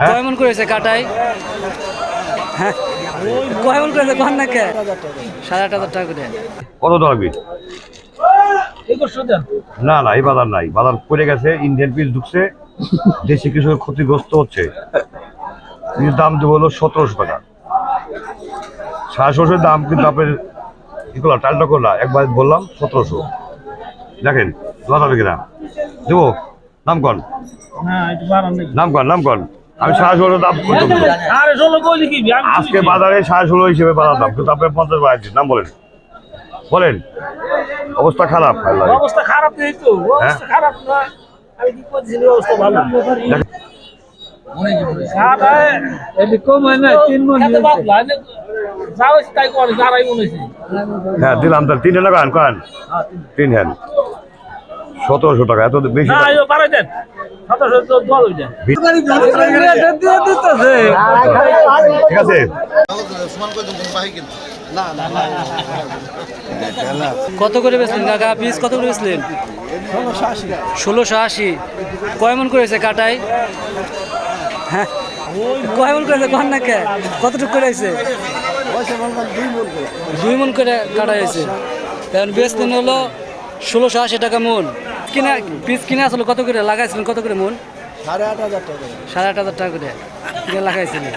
হ্যাঁ? করেছে কাটাই হ্যাঁ। করেছে কন না কে সাড়ে আট হাজার টাকা করে। কত দাঁড়াবি না না এই বাজার নাই। বাজার পড়ে গেছে ইন্ডিয়ান পিস ঢুকছে দেশে কিছু ক্ষতিগ্রস্ত হচ্ছে। দাম দেবো হলো সতেরোশো টাকা। সাড়ে ষোলোশোর দাম কিন্তু আপনার করলাম টালটা করলাম একবার বললাম সতেরোশো। দেখেন দেওয়া যাবে কিনা? দেবো? নাম কন? নাম কন নাম কন? আমি সাড়ে ষোলো দাম আজকে বাজারে সাড়ে ষোলো হিসেবে বাজার দাম কিন্তু আপনি পঞ্চাশ বাড়াচ্ছি নাম বলেন। বলেন অবস্থা খারাপ অবস্থা খারাপ নেই তো অবস্থা খারাপ না। আমি কি করছি অবস্থা ভালো। খাটায় এটি কম হয় তিন হ্যাঁ দিলাম তার তিন টাকা আন করেন তিন। হ্যান্ড সতেরোশো টাকা এত বেশি বাড়াই দেন। কত করে বেচলেন, কাকা? পিস কত করে বেচলেন? ষোলোশো আশি। কয় মন করেছে কাটাই? হ্যাঁ কয় মন করেছে কন না কে? কতটুকু করে হয়েছে? দুই মন করে কাটা হয়েছে। কারণ হলো ষোলোশো আশি টাকা মন। কিনা পিস কিনা আসলে কত করে? লাগাইছিলেন কত করে মন সাড়ে আট হাজার টাকা সাড়ে আট হাজার টাকা করে। কিনে লাগাইছিলেন।